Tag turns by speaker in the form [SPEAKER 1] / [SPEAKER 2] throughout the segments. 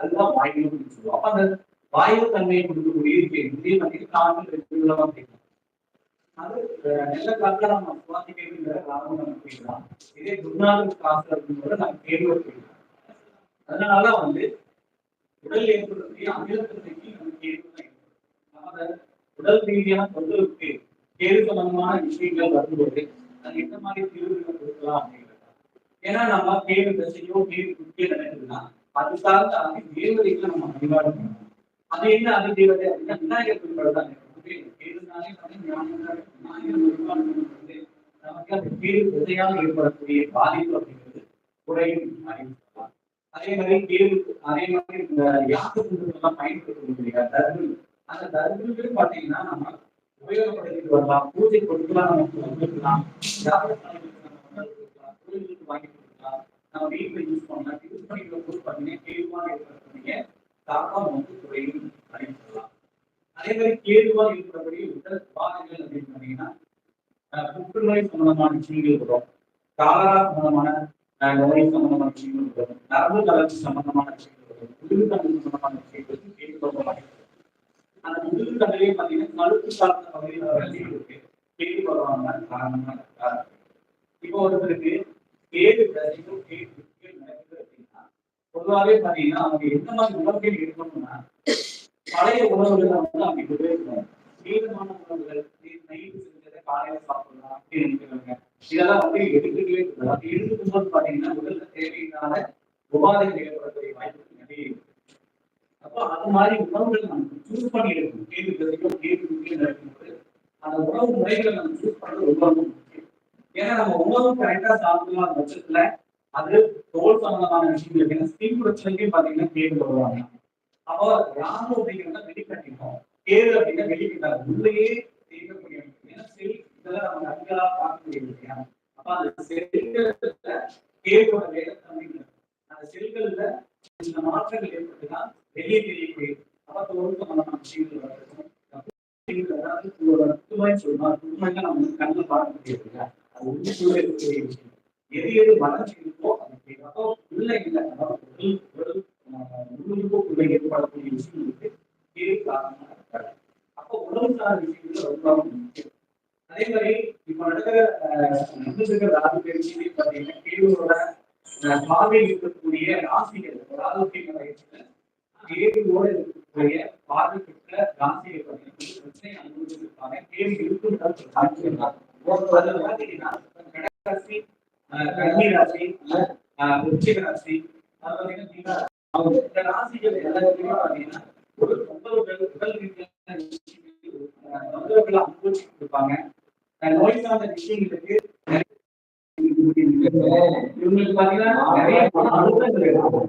[SPEAKER 1] அதுதான் வாயு சொல்லுவோம் அப்ப அந்த வாயு தன்மையை கொடுக்கக்கூடிய இயற்கை இதே மாதிரி காற்று ரெகுலரா கேட்கலாம் அது நல்ல காற்றுல நம்ம சுவாசிக்கிறதுங்கிற லாபம் நம்ம கேட்கலாம் இதே துர்நாற்று காசு அப்படிங்கிறத நம்ம கேள்வி கேட்கலாம் அதனால வந்து உடல் ஏற்படுத்திய அமிலத்தன்மைக்கு நம்ம கேள்வி தான் நம்ம உடல் ரீதியான தொந்தரவுக்கு கேள்வி சம்பந்தமான விஷயங்கள் வரும்போது அது எந்த மாதிரி தீர்வுகளை கொடுக்கலாம் அப்படிங்கிறது. ஏன்னா நம்ம கேள்வி தசையோ கேள்வி குட்டியோ நினைக்கிறதுனா அது சார்ந்த அதி தேவதைகளை நம்ம வழிபாடு பண்ணணும் அது என்ன அதி தேவதை? அப்படின்னா விநாயகர் வழிபாடு தான் விநாயகர் வழிபாடு நமக்கு அந்த கேள்வி திசையால் ஏற்படக்கூடிய பாதிப்பு அப்படிங்கிறது குறையும் அப்படின்னு சொல்லலாம். அதே மாதிரி கேள்வி அதே மாதிரி இந்த யாக்கு எல்லாம் பயன்படுத்தக்கூடிய தர்மு அந்த தர்மங்கள் பாத்தீங்கன்னா நம்ம உபயோகப்படுத்திட்டு வரலாம். பூஜை பொருட்களாக நமக்கு வந்துருக்கலாம் யாருக்கு கொடுக்கலாம் கோயிலுக்கு வாங்கி கொடுக்கலாம் நம்ம வீட்டில் யூஸ் பண்ணலாம் யூஸ் பண்ணிக்கிற போது பார்த்தீங்கன்னா கேள்வாக ஏற்படக்கூடிய தாக்கம் வந்து குறையும் அப்படின்னு சொல்லலாம். அதே மாதிரி கேள்வாக ஏற்படக்கூடிய உடல் பாதைகள் அப்படின்னு பார்த்தீங்கன்னா புற்றுநோய் சம்பந்தமான விஷயங்கள் வரும். காலரா சம்பந்தமான நோய் சம்பந்தமான விஷயங்கள் வரும். நரம்பு தளர்ச்சி சம்பந்தமான விஷயங்கள் வரும். முதுகுத்தண்டு சம்பந்தமான விஷயங்கள் கேள்வி அந்த முதுகுத்தண்டிலே பார்த்தீங்கன்னா கழுத்து சார்ந்த பகுதியில் வளர்ச்சி இருக்கு. கேள்வி வருவாங்க காரணமாக காரணம் இப்போ ஒருத்தருக்கு ஏழு தசைக்கும் ஏழு குட்டிகள் நடக்குது அப்படின்னா பொதுவாகவே பாத்தீங்கன்னா அவங்க எந்த மாதிரி உணவுகள் இருக்கணும்னா பழைய உணவுகளை வந்து அவங்க உபயோகிக்கணும் நீளமான உணவுகள் நைட்டு செஞ்சதை காலையில சாப்பிடலாம் அப்படின்னு நினைக்கிறாங்க இதெல்லாம் வந்து எடுத்துக்கவே கூடாது அப்படி எடுத்துக்கும் போது பார்த்தீங்கன்னா உடல்ல தேவையில்லாத உபாதைகள் ஏற்படக்கூடிய வாய்ப்புகள் நிறைய இருக்கு. அப்போ அது மாதிரி உணவுகள் நம்ம சூஸ் பண்ணி எடுக்கணும். கேள்வி கேள்வி நடக்கும்போது அந்த உணவு முறைகளை நம்ம சூஸ் பண்றது ரொம்ப ரொம்ப முக்கியம். ஏன்னா நம்ம உணவு கரெக்டா சாப்பிடலாம் பட்சத்துல அது தோல் சம்பந்தமான விஷயங்கள் ஏன்னா ஸ்கின் பிரச்சனைக்கும் பாத்தீங்கன்னா கேடு வருவாங்க அப்போ ராமு அப்படிங்கிறத வெளிக்கட்டிக்கும் கேடு அப்படின்னா வெளிக்கட்டாது உள்ளேயே தேய்க்கக்கூடிய ஏன்னா செல் இதெல்லாம் நம்ம கண்களா பார்க்கக்கூடிய இல்லையா அப்ப அந்த செல்கள்ல கேடோட வேலை அப்படிங்கிறது அந்த செல்கள்ல சில மாற்றங்கள் ஏற்பட்டுதான் வெளியே தெரியக்கூடிய அப்ப தோல் சம்பந்தமான விஷயங்கள் வரணும் அதாவது ஒரு அற்புதமாய் சொல்லலாம் நம்ம கண்ணில் பார்க்க முடியாது எது எது வளர்ச்சி இருக்கோ அதுக்கு கேட்கும். அப்போ உள்ள இல்லை அதாவது உடல் உடல் உள்ளுக்குள்ள ஏற்படக்கூடிய விஷயங்களுக்கு கேடு காரணமாக இருக்காது அப்போ உடல் சார்ந்த விஷயங்கள் ரொம்ப முக்கியம் அதே மாதிரி இப்ப நடக்கிற ஆஹ், நடந்துருக்கிற ராசி பயிற்சியிலே பாத்தீங்கன்னா கேள்வியோட பார்வையில் இருக்கக்கூடிய ராசிகள் அதாவது வயசுல கேள்வியோட இருக்கக்கூடிய பார்வை பெற்ற ராசியை பார்த்தீங்கன்னா பிரச்சனை அனுபவிச்சிருப்பாங்க கேள்வி இருக்குன்னு பார்த்தீங்கன்னா கடகராசி ஆஹ் கன்னி ராசி ஆஹ் ராசி அவங்க இந்த ராசிகள் எல்லாத்துலயுமே பார்த்தீங்கன்னா ஒரு தொந்தரவுகள் உடல் ரீதியான ஆஹ் தொந்தரவுகளை அனுபவிச்சுட்டு இருப்பாங்க நோய் சார்ந்த விஷயங்களுக்கு நிறைய இவங்களுக்கு பாத்தீங்கன்னா நிறைய பண அழுத்தங்கள் இருக்கும்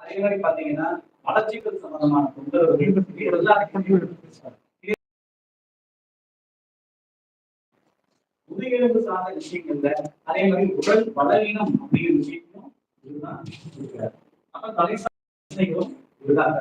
[SPEAKER 1] அதே மாதிரி பாத்தீங்கன்னா மலச்சிக்கல் சம்பந்தமான தொந்தரவுகள் இதெல்லாம் முதுகெலும்பு சார்ந்த விஷயங்கள்ல அதே மாதிரி உடல் பலவீனம் அப்படிங்கிற விஷயமும் இதுதான் இருக்கிறார் அப்ப தலை சார்ந்த இதுதான்